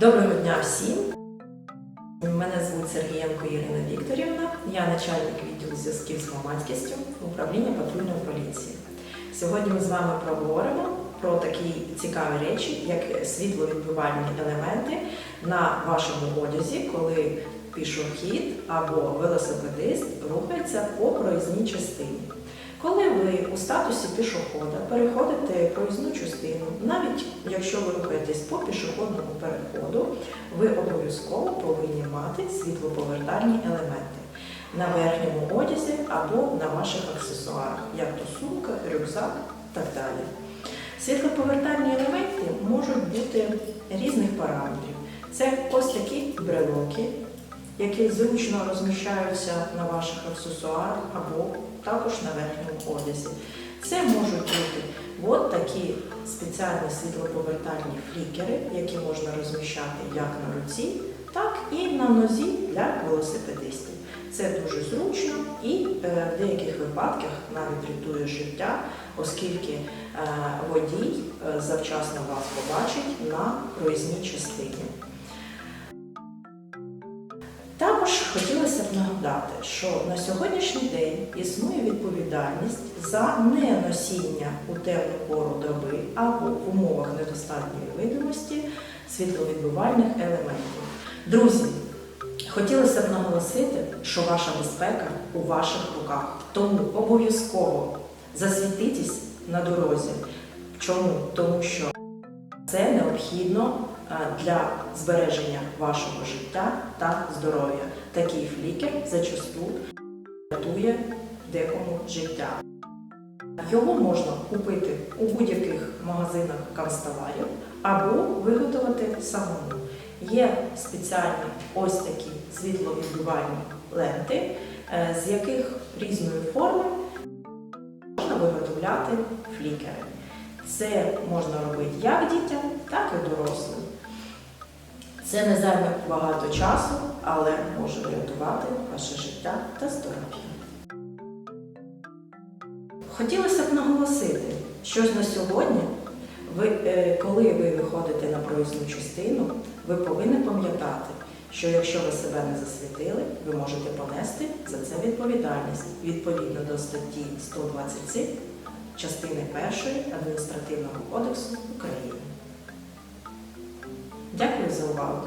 Доброго дня всім! Мене звуть Сергієнко Ірина Вікторівна, я начальник відділу зв'язків з громадськістю управління патрульної поліції. Сьогодні ми з вами проговоримо про такі цікаві речі, як світловідбивальні елементи на вашому одязі, коли пішохід або велосипедист рухається по проїзній частині. Коли ви у статусі пішохода переходите проїзну частину, навіть якщо ви рухаєтесь по пішохідному переходу, ви обов'язково повинні мати світлоповертальні елементи на верхньому одязі або на ваших аксесуарах, як то сумка, рюкзак так далі. Світлоповертальні елементи можуть бути різних параметрів. Це ось такі брелоки, які зручно розміщаються на ваших аксесуарах або також на верхньому одязі. Це можуть бути от такі спеціальні світлоповертальні флікери, які можна розміщати як на руці, так і на нозі для велосипедистів. Це дуже зручно і е, в деяких випадках навіть рятує життя, оскільки е, водій е, завчасно вас побачить на проїзній частині. Також хотілося б нагадати, що на сьогоднішній день існує відповідальність за неносіння у темну пору доби або в умовах недостатньої видимості світловідбивальних елементів. Друзі, хотілося б наголосити, що ваша безпека у ваших руках. Тому обов'язково засвітитесь на дорозі. Чому? Тому що це необхідно е, для збереження вашого життя та здоров'я. Такий флікер зачасту рятує декому життя. Його можна купити у будь-яких магазинах канцтоварів або виготовити самому. Є спеціальні ось такі світловідбивальні ленти, е, з яких різної форми можна виготовляти флікери. Це можна робити як дітям, так і дорослим. Це не займе багато часу, але може врятувати ваше життя та здоров'я. Хотілося б наголосити, що ж на сьогодні, ви, е, коли ви виходите на проїзну частину, ви повинні пам'ятати, що якщо ви себе не засвітили, ви можете понести за це відповідальність відповідно до статті 127 частини 1 Адміністративного кодексу України. Дякую за увагу!